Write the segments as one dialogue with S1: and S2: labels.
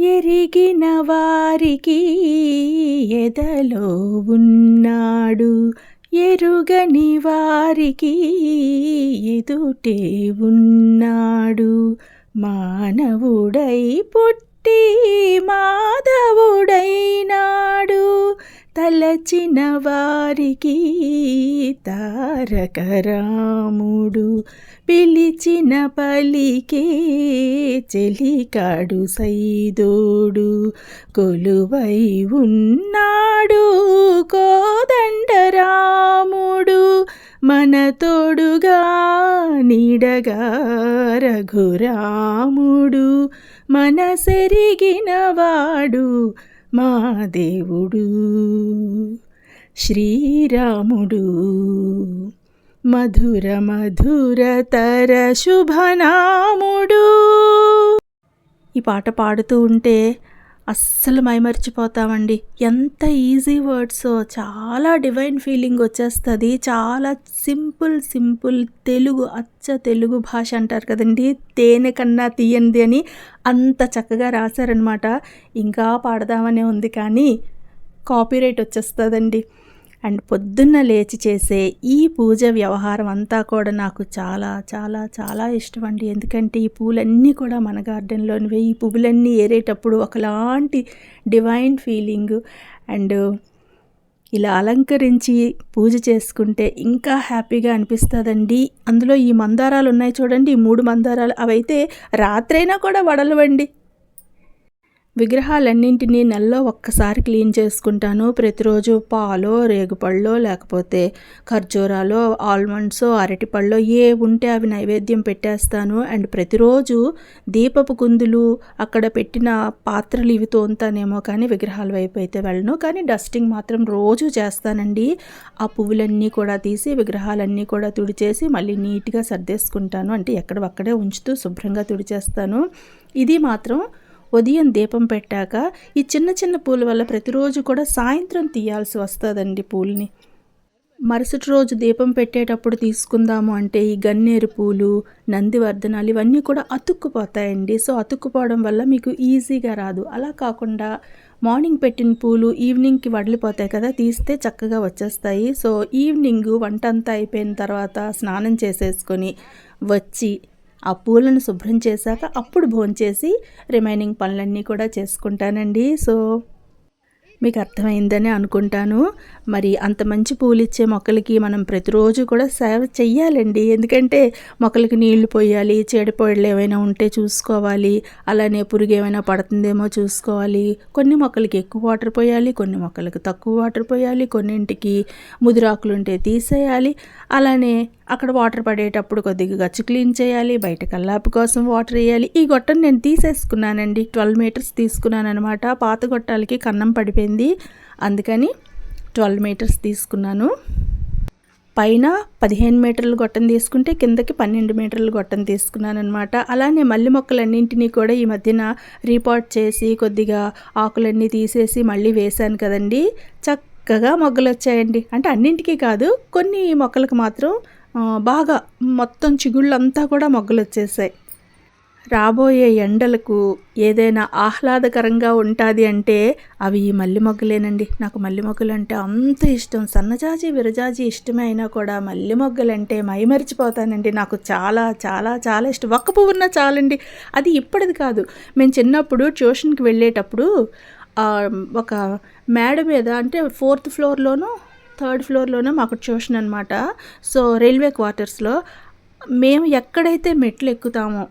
S1: ఎరిగిన వారికి ఎదలో ఉన్నాడు. ఎరుగని వారికి ఎదుటే ఉన్నాడు. మానవుడై పుట్టి మాధవుడైనాడు. తలచిన వారికి తారకరాముడు పిలిచిన పలికే చెలికాడు సైదోడు కొలువై ఉన్నాడు కోదండరాముడు మన తోడుగా నీడగా రఘురాముడు మన సెరిగిన వాడు మా దేవుడు శ్రీరాముడు. మధుర మధుర తర శుభనాముడు. ఈ పాట పాడుతూ ఉంటే అస్సలు మైమర్చిపోతామండి. ఎంత ఈజీ వర్డ్స్ చాలా డివైన్ ఫీలింగ్ వచ్చేస్తుంది. చాలా సింపుల్ సింపుల్ తెలుగు అచ్చ తెలుగు భాష అంటారు కదండి. తేనె కన్నా తీయంది అని అంత చక్కగా రాశారనమాట ఇంకా పాడదామనే ఉంది కానీ కాపీరైట్ వచ్చేస్తుందండి. అండ్ పొద్దున్న లేచి చేసే ఈ పూజ వ్యవహారం అంతా కూడా నాకు చాలా చాలా చాలా ఇష్టం అండి. ఎందుకంటే ఈ పూలన్నీ కూడా మన గార్డెన్లోనివే. ఈ పువ్వులన్నీ ఏరేటప్పుడు ఒకలాంటి డివైన్ ఫీలింగ్ అండ్ ఇలా అలంకరించి పూజ చేసుకుంటే ఇంకా హ్యాపీగా అనిపిస్తుందండి. అందులో ఈ మందారాలు ఉన్నాయి చూడండి ఈ మూడు మందారాలు. అవైతే రాత్రైనా కూడా వడలవండి. విగ్రహాలన్నింటినీ నెలలో ఒక్కసారి క్లీన్ చేసుకుంటాను. ప్రతిరోజు పాలో రేగుపళ్ళో లేకపోతే ఖర్జూరాలో ఆల్మండ్స్ అరటిపళ్ళో ఏ ఉంటే అవి నైవేద్యం పెట్టేస్తాను. అండ్ ప్రతిరోజు దీపపు కుందులు అక్కడ పెట్టిన పాత్రలు ఇవి తోంతానేమో కానీ విగ్రహాల వైపు అయితే వెళ్ళను. కానీ డస్టింగ్ మాత్రం రోజు చేస్తానండి. ఆ పువ్వులన్నీ కూడా తీసి విగ్రహాలన్నీ కూడా తుడిచేసి మళ్ళీ నీట్గా సర్దేసుకుంటాను. అంటే ఎక్కడవక్కడే ఉంచుతూ శుభ్రంగా తుడిచేస్తాను. ఇది మాత్రం ఉదయం దీపం పెట్టాక ఈ చిన్న చిన్న పూల వల్ల ప్రతిరోజు కూడా సాయంత్రం తీయాల్సి వస్తుందండి పూలని. మరుసటి రోజు దీపం పెట్టేటప్పుడు తీసుకుందాము అంటే ఈ గన్నేరు పూలు నందివర్ధనాలు ఇవన్నీ కూడా అతుక్కుపోతాయండి. సో అతుక్కుపోవడం వల్ల మీకు ఈజీగా రాదు. అలా కాకుండా మార్నింగ్ పెట్టిన పూలు ఈవినింగ్కి వడిలిపోతాయి కదా తీస్తే చక్కగా వచ్చేస్తాయి. సో ఈవినింగ్ వంట అంతా అయిపోయిన తర్వాత స్నానం చేసేసుకొని వచ్చి ఆ పూలను శుభ్రం చేశాక అప్పుడు భోంచేసి రిమైనింగ్ పనులన్నీ కూడా చేసుకుంటానండి. సో మీకు అర్థమైందని అనుకుంటాను. మరి అంత మంచి పూలు ఇచ్చే మొక్కలకి మనం ప్రతిరోజు కూడా సేవ చెయ్యాలండి. ఎందుకంటే మొక్కలకి నీళ్ళు పోయాలి చీడపొడలు ఏమైనా ఉంటే చూసుకోవాలి అలానే పురుగు ఏమైనా పడుతుందేమో చూసుకోవాలి. కొన్ని మొక్కలకి ఎక్కువ వాటర్ పోయాలి కొన్ని మొక్కలకి తక్కువ వాటర్ పోయాలి కొన్నింటికి ముదిరాకులు ఉంటే తీసేయాలి అలానే అక్కడ వాటర్ పడేటప్పుడు కొద్దిగా గచ్చు క్లీన్ చేయాలి బయట కల్లాపు కోసం వాటర్ వేయాలి. ఈ గొట్టం నేను తీసేసుకున్నానండి. ట్వెల్వ్ మీటర్స్ తీసుకున్నాను అనమాట పాత గొట్టాలకి కన్నం పడిపోయింది. అందుకని ట్వెల్వ్ మీటర్స్ తీసుకున్నాను. పైన పదిహేను మీటర్లు గొట్టం తీసుకుంటే కిందకి పన్నెండు మీటర్లు గొట్టం తీసుకున్నాను అనమాట అలానే మల్లి మొక్కలన్నింటినీ కూడా ఈ మధ్యన రీపాట్ చేసి కొద్దిగా ఆకులన్నీ తీసేసి మళ్ళీ వేశాను కదండి. చక్కగా మొగ్గలు వచ్చాయండి అంటే అన్నింటికీ కాదు కొన్ని మొక్కలకు మాత్రం బాగా మొత్తం చిగుళ్ళంతా కూడా మొగ్గలు వచ్చేసాయి రాబోయే ఎండలకు ఏదైనా ఆహ్లాదకరంగా ఉంటుంది అంటే అవి ఈ మల్లి మొగ్గలేనండి. నాకు మల్లి మొగ్గలు అంటే అంత ఇష్టం. సన్నజాజి విరజాజి ఇష్టమే అయినా కూడా మల్లి మొగ్గలంటే మైమరిచిపోతానండి. నాకు చాలా చాలా చాలా ఇష్టం. ఒక్క పువ్వు ఉన్నా చాలండి. అది ఇప్పటిది కాదు. మేము చిన్నప్పుడు ట్యూషన్కి వెళ్ళేటప్పుడు ఒక మేడ మీద అంటే ఫోర్త్ ఫ్లోర్లోనూ థర్డ్ ఫ్లోర్లోనే మాకు ట్యూషన్ అనమాట సో రైల్వే క్వార్టర్స్లో మేము ఎక్కడైతే మెట్లు ఎక్కుతామో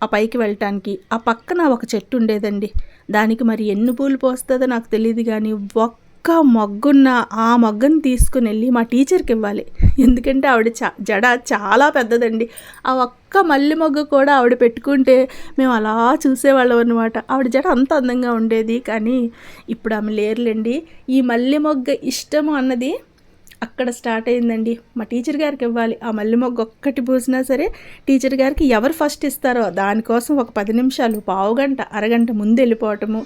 S1: ఆ పైకి వెళ్ళటానికి ఆ పక్కన ఒక చెట్టు ఉండేదండి. దానికి మరి ఎన్ని పూలు పోస్తుందో నాకు తెలియదు కానీ ఒక్క ఒక్క మొగ్గున్న ఆ మొగ్గను తీసుకుని వెళ్ళి మా టీచర్కి ఇవ్వాలి. ఎందుకంటే ఆవిడ చా జడ చాలా పెద్దదండి. ఆ ఒక్క మల్లి మొగ్గ కూడా ఆవిడ పెట్టుకుంటే మేము అలా చూసేవాళ్ళం అనమాట ఆవిడ జడ అంత అందంగా ఉండేది కానీ ఇప్పుడు ఆమె లేరులేండి. ఈ మల్లి మొగ్గ ఇష్టము అన్నది అక్కడ స్టార్ట్ అయిందండి. మా టీచర్ గారికి ఇవ్వాలి. ఆ మల్లె మొగ్గ ఒక్కటి పూసినా సరే టీచర్ గారికి ఎవరు ఫస్ట్ ఇస్తారో దానికోసం ఒక పది నిమిషాలు పావు గంట అరగంట ముందు వెళ్ళిపోవటము.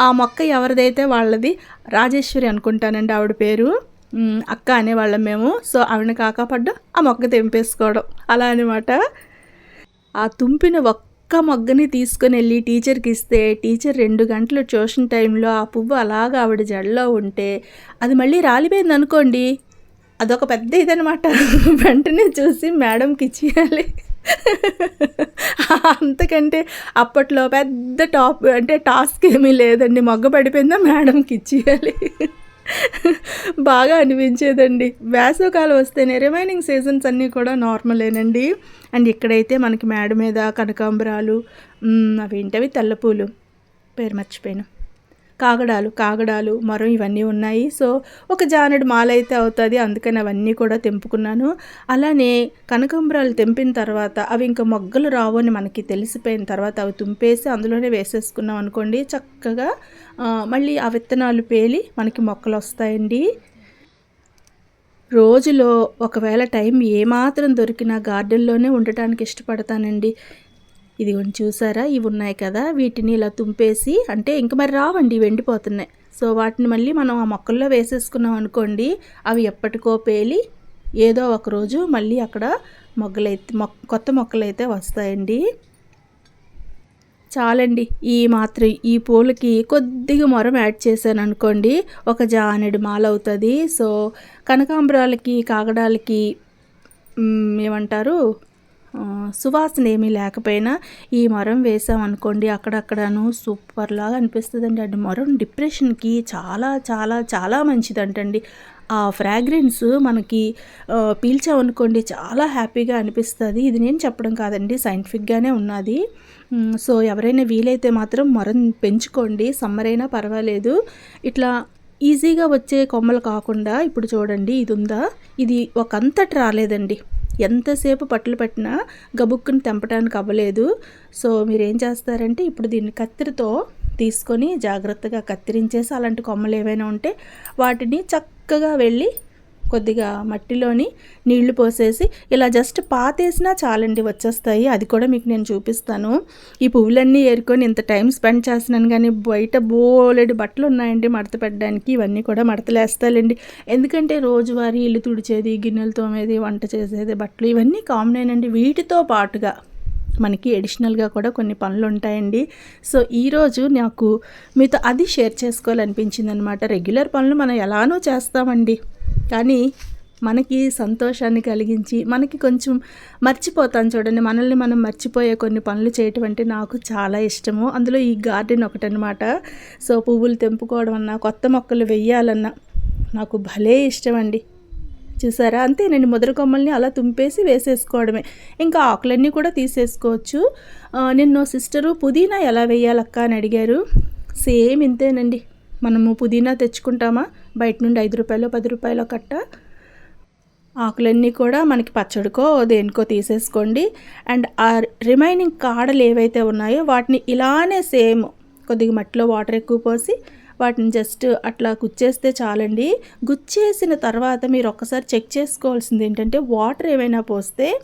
S1: ఆ మొక్క ఎవరిదైతే వాళ్ళది? రాజేశ్వరి అనుకుంటానండి ఆవిడ పేరు. అక్క అనేవాళ్ళం మేము. సో ఆవిడని కాకాపడ్డ ఆ మొక్క తెంపేసుకోవడం. అలా అనమాట ఆ తుంపిన ఒక్క ఒక్క మొగ్గని తీసుకొని వెళ్ళి టీచర్కి ఇస్తే టీచర్ రెండు గంటలు ట్యూషన్ టైంలో ఆ పువ్వు అలాగ ఆవిడ జడలో ఉంటే అది మళ్ళీ రాలిపోయింది అనుకోండి అదొక పెద్ద ఇదనమాట వెంటనే చూసి మేడంకి ఇచ్చేయాలి. అంతకంటే అప్పట్లో పెద్ద టాప్ అంటే టాస్క్ ఏమీ లేదండి. మొగ్గ పడిపోయిందా మేడంకి ఇచ్చేయాలి. బాగా అనిపించేదండి. వేసవకాలం వస్తేనే రిమైనింగ్ సీజన్స్ అన్నీ కూడా నార్మలేనండి. అండ్ ఇక్కడైతే మనకి మేడ మీద కనకాంబరాలు అవి ఏంటవి తెల్లపూలు. పేరు మర్చిపోయాను. కాగడాలు కాగడాలు మరం ఇవన్నీ ఉన్నాయి. సో ఒక జానెడు మాలైతే అవుతుంది. అందుకని అవన్నీ కూడా తెంపుకున్నాను. అలానే కనకాంబరాలు తెంపిన తర్వాత అవి ఇంకా మొగ్గలు రావు అని మనకి తెలిసిపోయిన తర్వాత అవి తుంపేసి అందులోనే వేసేసుకున్నాం అనుకోండి చక్కగా మళ్ళీ ఆ విత్తనాలు పేలి మనకి మొక్కలు వస్తాయండి. రోజులో ఒకవేళ టైం ఏమాత్రం దొరికినా గార్డెన్లోనే ఉండటానికి ఇష్టపడతానండి. ఇదిగోండి చూసారా? ఇవి ఉన్నాయి కదా? వీటిని ఇలా తుంపేసి అంటే ఇంక మరి రావండి వెండిపోతున్నాయి. సో వాటిని మళ్ళీ మనం ఆ మొక్కల్లో వేసేసుకున్నాం అనుకోండి అవి ఎప్పటికో పేలి ఏదో ఒకరోజు మళ్ళీ అక్కడ మొగ్గలైతే మొక్క కొత్త మొక్కలైతే వస్తాయండి. చాలండి ఈ మాత్రం ఈ పూలకి కొద్దిగా మొరం యాడ్ చేశాను అనుకోండి ఒక జానెడు మాల అవుతుంది. సో కనకాంబరాలకి కాగడాలకి ఏమంటారు? సువాసన ఏమీ లేకపోయినా ఈ మరం వేసామనుకోండి అక్కడక్కడను సూపర్లాగా అనిపిస్తుందండి. అండి మరం డిప్రెషన్కి చాలా చాలా చాలా మంచిదంటండి. ఆ ఫ్రాగ్రెన్స్ మనకి పీల్చామనుకోండి చాలా హ్యాపీగా అనిపిస్తుంది. ఇది నేను చెప్పడం కాదండి సైంటిఫిక్గానే ఉన్నది. సో ఎవరైనా వీలైతే మాత్రం మరం పెంచుకోండి సమ్మర్ అయినా పర్వాలేదు. ఇట్లా ఈజీగా వచ్చే కొమ్మలు కాకుండా ఇప్పుడు చూడండి ఇది ఉందా ఇది ఒకంతటి రాలేదండి. ఎంతసేపు పట్టులు పెట్టినా గబుక్కుని తెంపడానికి అవ్వలేదు. సో మీరు ఏం చేస్తారంటే ఇప్పుడు దీన్ని కత్తిరితో తీసుకొని జాగ్రత్తగా కత్తిరించేసి అలాంటి కొమ్మలు ఏవైనా ఉంటే వాటిని చక్కగా వెళ్ళి కొద్దిగా మట్టిలోని నీళ్ళు పోసేసి ఇలా జస్ట్ పాతేసినా చాలండి వచ్చేస్తాయి. అది కూడా మీకు నేను చూపిస్తాను. ఈ పువ్వులన్నీ ఏరుకొని ఇంత టైం స్పెండ్ చేస్తున్నాను కానీ బయట బోలెడు బట్టలు ఉన్నాయండి మడత పెట్టడానికి. ఇవన్నీ కూడా మడతలేస్తాలండి ఎందుకంటే రోజువారీ ఇల్లు తుడిచేది గిన్నెలు తోమేది వంట చేసేది బట్టలు ఇవన్నీ కామన్ అండి వీటితో పాటుగా మనకి ఎడిషనల్గా కూడా కొన్ని పనులు ఉంటాయండి సో ఈరోజు నాకు మీతో అది షేర్ చేసుకోవాలనిపించింది అనమాట రెగ్యులర్ పనులు మనం ఎలానో చేస్తామండి. కానీ మనకి సంతోషాన్ని కలిగించి మనకి కొంచెం మర్చిపోతాను చూడండి. మనల్ని మనం మర్చిపోయే కొన్ని పనులు చేయటం అంటే నాకు చాలా ఇష్టము. అందులో ఈ గార్డెన్ ఒకటనమాట సో పువ్వులు తెంపుకోవడం అన్నా కొత్త మొక్కలు వెయ్యాలన్నా నాకు భలే ఇష్టం అండి చూసారా? అంతే నేను ముద్ర కొమ్మల్ని అలా తుంపేసి వేసేసుకోవడమే. ఇంకా ఆకులన్నీ కూడా తీసేసుకోవచ్చు. నిన్న సిస్టరు పుదీనా ఎలా వేయాలక్క అని అడిగారు. సేమ్ ఇంతేనండి. మనము పుదీనా తెచ్చుకుంటామా? బయట నుండి ఐదు రూపాయలు పది రూపాయలు కట్ట. ఆకులన్నీ కూడా మనకి పచ్చడికో దేనికో తీసేసుకోండి. అండ్ ఆ రిమైనింగ్ కాడలు ఏవైతే ఉన్నాయో వాటిని ఇలానే సేమ్ కొద్దిగా మట్టిలో వాటర్ ఎక్కువ పోసి వాటిని జస్ట్ అట్లా గుచ్చేస్తే చాలండి. గుచ్చేసిన తర్వాత మీరు ఒక్కసారి చెక్ చేసుకోవాల్సింది ఏంటంటే వాటర్ ఏమైనా పోస్తే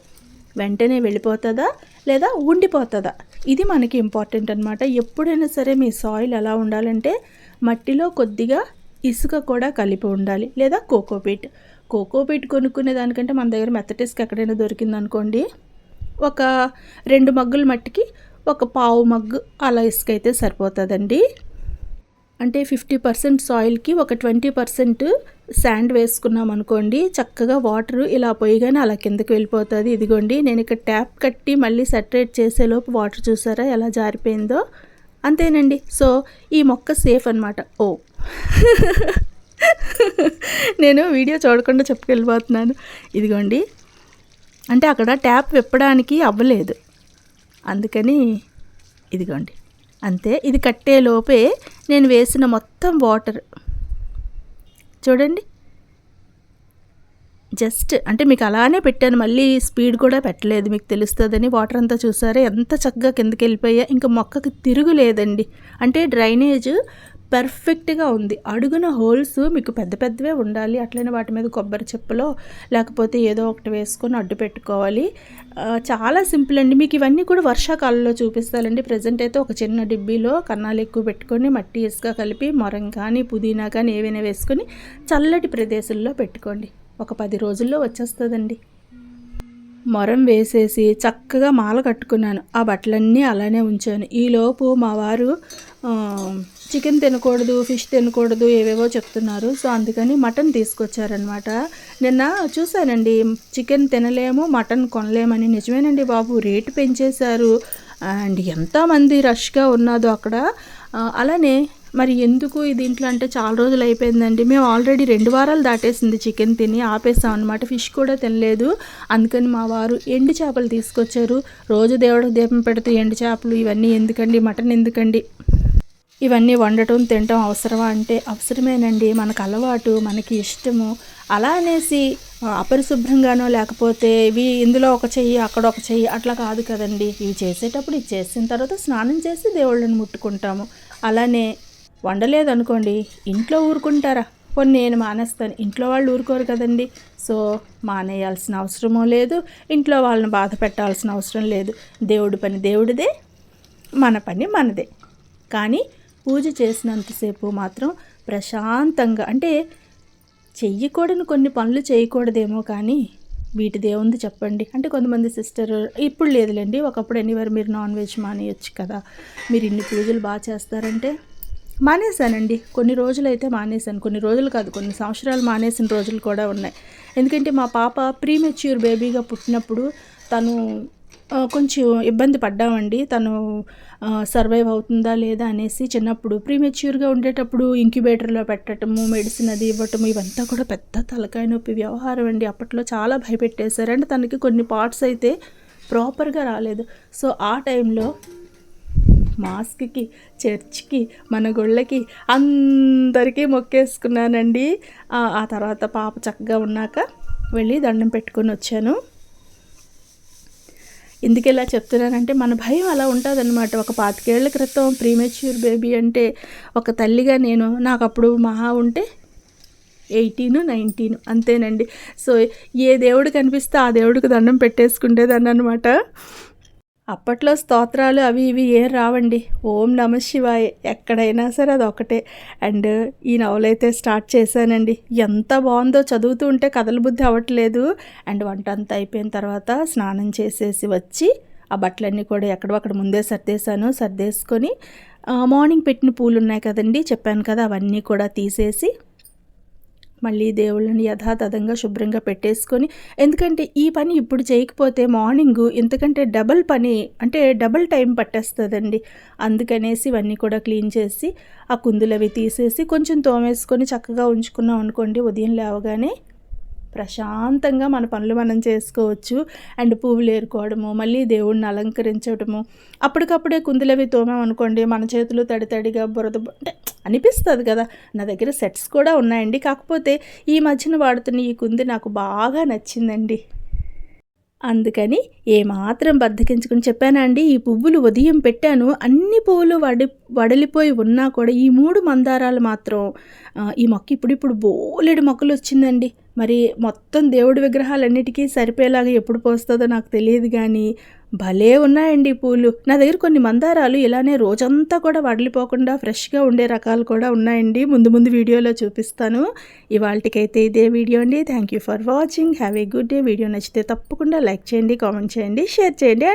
S1: వెంటనే వెళ్ళిపోతుందా? లేదా ఉండిపోతుందా? ఇది మనకి ఇంపార్టెంట్ అనమాట ఎప్పుడైనా సరే మీ సాయిల్ ఎలా ఉండాలంటే మట్టిలో కొద్దిగా ఇసుక కూడా కలిపి ఉండాలి. లేదా కోకోపీట్ కోకోపీట్ కొనుక్కునే దానికంటే మన దగ్గర మెథటిస్క్ ఎక్కడైనా దొరికింది అనుకోండి. ఒక రెండు మగ్గుల మట్టికి ఒక పావు మగ్గు అలా ఇసుక అయితే సరిపోతుందండి. అంటే ఫిఫ్టీ పర్సెంట్ సాయిల్కి ఒక ట్వంటీ పర్సెంట్ శాండ్ వేసుకున్నాం అనుకోండి చక్కగా వాటర్ ఇలా పోయిగానే అలా కిందకి వెళ్ళిపోతుంది. ఇదిగోండి నేను ఇక్కడ ట్యాప్ కట్టి మళ్ళీ సెటరేట్ చేసేలోపు వాటర్ చూసారా ఎలా జారిపోయిందో? అంతేనండి. సో ఈ మొక్క సేఫ్ అనమాట ఓ. నేను వీడియో చూడకుండా చెప్పుకెళ్ళిపోతున్నాను ఇదిగోండి. అంటే అక్కడ ట్యాప్ విప్పడానికి అవ్వలేదు. అందుకని ఇదిగోండి. అంతే. ఇది కట్టే లోపే నేను వేసిన మొత్తం వాటర్. చూడండి. జస్ట్ అంటే మీకు అలానే పెట్టాను మళ్ళీ స్పీడ్ కూడా పెట్టలేదు మీకు తెలుస్తుందని వాటర్ అంతా చూసారా? ఎంత చక్కగా కిందకి వెళ్ళిపోయా? ఇంకా మొక్కకి తిరుగులేదండి అంటే డ్రైనేజ్ పర్ఫెక్ట్గా ఉంది. అడుగున హోల్స్ మీకు పెద్ద పెద్దవే ఉండాలి. అట్లనే వాటి మీద కొబ్బరి చెప్పులో లేకపోతే ఏదో ఒకటి వేసుకొని అడ్డు పెట్టుకోవాలి. చాలా సింపుల్ అండి. మీకు ఇవన్నీ కూడా వర్షాకాలంలో చూపిస్తానండి. ప్రజెంట్ అయితే ఒక చిన్న డిబ్బీలో కన్నాలు ఎక్కువ పెట్టుకొని మట్టి ఇసుక కలిపి మొరం కానీ పుదీనా కానీ ఏవైనా వేసుకొని చల్లటి ప్రదేశంలో పెట్టుకోండి. ఒక పది రోజుల్లో వచ్చేస్తుందండి. మొరం వేసేసి చక్కగా మాల కట్టుకున్నాను. ఆ బట్టలన్నీ అలానే ఉంచాను. ఈలోపు మా వారు చికెన్ తినకూడదు ఫిష్ తినకూడదు ఏవేవో చెప్తున్నారు. సో అందుకని మటన్ తీసుకొచ్చారనమాట నిన్న చూశానండి చికెన్ తినలేము మటన్ కొనలేమని. నిజమేనండి బాబు రేటు పెంచేశారు. అండ్ ఎంతమంది రష్గా ఉన్నదో అక్కడ. అలానే మరి ఎందుకు దీంట్లో అంటే చాలా రోజులు అయిపోయిందండి. మేము ఆల్రెడీ రెండు వారాలు దాటేసింది చికెన్ తిని ఆపేసాం అనమాట ఫిష్ కూడా తినలేదు. అందుకని మా వారు ఎండు చేపలు తీసుకొచ్చారు. రోజు దేవుడు దీపం పెడుతూ ఎండు చేపలు ఇవన్నీ ఎందుకండి మటన్ ఎందుకండి? ఇవన్నీ వండటం తినటం అవసరమా అంటే అవసరమేనండి. మనకు అలవాటు మనకి ఇష్టము. అలా అనేసి అపరిశుభ్రంగానో లేకపోతే ఇవి ఇందులో ఒక చెయ్యి అక్కడ ఒక చెయ్యి అట్లా కాదు కదండి. ఇవి చేసేటప్పుడు ఇది చేసిన తర్వాత స్నానం చేసి దేవుళ్ళని ముట్టుకుంటాము. అలానే వండలేదనుకోండి ఇంట్లో ఊరుకుంటారా? కొన్ని నేను మానేస్తాను. ఇంట్లో వాళ్ళు ఊరుకోరు కదండి. సో మానేయాల్సిన అవసరమో లేదు ఇంట్లో వాళ్ళని బాధ పెట్టాల్సిన అవసరం లేదు. దేవుడి పని దేవుడిదే మన పని మనదే. కానీ పూజ చేసినంతసేపు మాత్రం ప్రశాంతంగా అంటే చెయ్యకూడని కొన్ని పనులు చేయకూడదేమో కానీ వీటిది ఏముంది చెప్పండి. అంటే కొంతమంది సిస్టర్ ఇప్పుడు లేదులేండి. ఒకప్పుడు ఎనీవర్ మీరు నాన్ వెజ్ మానేయచ్చు కదా. మీరు ఇన్ని పూజలు బాగా చేస్తారంటే మానేశానండి. కొన్ని రోజులు అయితే మానేశాను. కొన్ని రోజులు కాదు కొన్ని సంవత్సరాలు మానేసిన రోజులు కూడా ఉన్నాయి. ఎందుకంటే మా పాప ప్రీమెచ్యూర్ బేబీగా పుట్టినప్పుడు తను కొంచెం ఇబ్బంది పడ్డామండి. తను సర్వైవ్ అవుతుందా లేదా అనేసి చిన్నప్పుడు ప్రీమెచ్యూర్గా ఉండేటప్పుడు ఇంక్యుబేటర్లో పెట్టడము మెడిసిన్ అది ఇవ్వటము ఇవంతా కూడా పెద్ద తలకాయ నొప్పి వ్యవహారం అండి. అప్పట్లో చాలా భయపెట్టేశారు. అంటే తనకి కొన్ని పార్ట్స్ అయితే ప్రాపర్గా రాలేదు. సో ఆ టైంలో మాస్క్కి చర్చ్కి మన గుళ్ళకి అందరికీ మొక్కేసుకున్నానండి. ఆ తర్వాత పాప చక్కగా ఉన్నాక వెళ్ళి దండం పెట్టుకొని వచ్చాను. ఎందుకు ఇలా చెప్తున్నానంటే మన భయం అలా ఉంటుందన్నమాట. ఒక పాతికేళ్ళ క్రితం ప్రీమెచ్యూర్ బేబీ అంటే ఒక తల్లిగా నేను నాకు అప్పుడు మహా ఉంటే ఎయిటీన్ నైన్టీన్ అంతేనండి. సో ఏ దేవుడు కనిపిస్తే ఆ దేవుడికి దండం పెట్టేసుకుండేదాన్ని అనమాట అప్పట్లో స్తోత్రాలు అవి ఇవి ఏం రావండి. ఓం నమ శివాయ. ఎక్కడైనా సరే అది ఒకటే అండ్ ఈ నవలైతే స్టార్ట్ చేశానండి. ఎంత బాగుందో చదువుతూ ఉంటే కథల బుద్ధి అవ్వట్లేదు. అండ్ వంట అంతా అయిపోయిన తర్వాత స్నానం చేసేసి వచ్చి ఆ బట్టలన్నీ కూడా ఎక్కడో అక్కడ ముందే సర్దేశాను. సర్దేసుకొని మార్నింగ్ పెట్టిన పూలు ఉన్నాయి కదండి చెప్పాను కదా అవన్నీ కూడా తీసేసి మళ్ళీ దేవుళ్ళని యథాతథంగా శుభ్రంగా పెట్టేసుకొని ఎందుకంటే ఈ పని ఇప్పుడు చేయకపోతే మార్నింగ్ ఇంతకంటే డబల్ పని అంటే డబల్ టైం పట్టేస్తుందండి. అందుకనేసి ఇవన్నీ కూడా క్లీన్ చేసి ఆ కుందులు అవి తీసేసి కొంచెం తోమేసుకొని చక్కగా ఉంచుకున్నాం అనుకోండి ఉదయం లేవగానే ప్రశాంతంగా మన పనులు మనం చేసుకోవచ్చు. అండ్ పువ్వులు ఏరుకోవడము మళ్ళీ దేవుడిని అలంకరించడము. అప్పటికప్పుడే కుందులవి తోమామనుకోండి మన చేతులు తడి తడిగా బురద అంటే అనిపిస్తుంది కదా. నా దగ్గర సెట్స్ కూడా ఉన్నాయండి. కాకపోతే ఈ మధ్యన వాడుతున్న ఈ కుంది నాకు బాగా నచ్చిందండి. అందుకని ఏమాత్రం బద్దకించుకుని చెప్పానండి. ఈ పువ్వులు ఉదయం పెట్టాను. అన్ని పువ్వులు వడి వడలిపోయి ఉన్నా కూడా ఈ మూడు మందారాలు మాత్రం ఈ మొక్క ఇప్పుడు ఇప్పుడు బోలెడు మొక్కలు వచ్చిందండి. మరి మొత్తం దేవుడి విగ్రహాలన్నిటికీ సరిపోయేలాగా ఎప్పుడు పోస్తుందో నాకు తెలియదు కానీ భలే ఉన్నాయండి పూలు. నా దగ్గర కొన్ని మందారాలు ఇలానే రోజంతా కూడా వడలిపోకుండా ఫ్రెష్గా ఉండే రకాలు కూడా ఉన్నాయండి. ముందు ముందు వీడియోలో చూపిస్తాను. ఇవాళకైతే ఇదే వీడియో అండి. Thank you for watching have a good day video నచ్చితే తప్పకుండా లైక్ చేయండి కామెంట్ చేయండి షేర్ చేయండి.